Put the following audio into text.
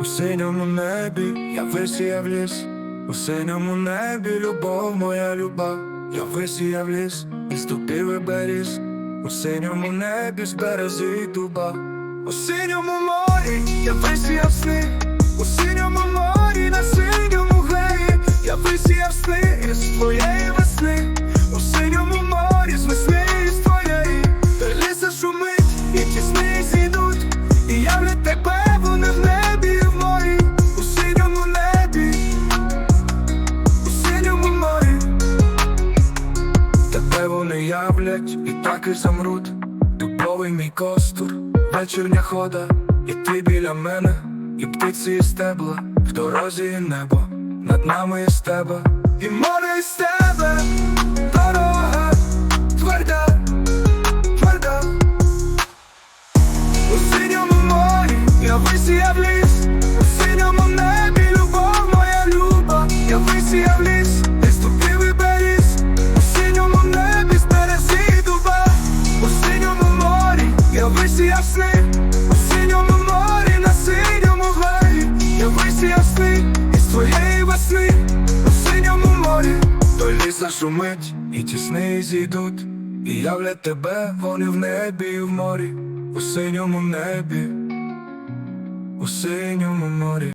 У синьому небі я висіяв ліс, у синьому небі любов моя люба, я висіяв ліс, і ступив і беріз, у синьому небі з берези й дуба, у синьому морі я висіяв сни, у синьому морі на синьому геї, я висіяв сни тебе вони являть, і так і замруть, дубовий мій костур, вечірня хода, і ти біля мене, і птиці і стебла, в дорозі і небо, над нами і стеба, і море і стебе, дорога тверда, тверда. У синьому морі я висіяв ліс, у синьому небі любов моя люба, я висіяв ліс, я висіяв сни, у синьому морі на синьому гаю, я висіяв сни із твоєї весни, у синьому морі, той ліс зашумить, і ті сни зійдуть, і являть тебе, вони в небі і в морі. У синьому небі, у синьому морі.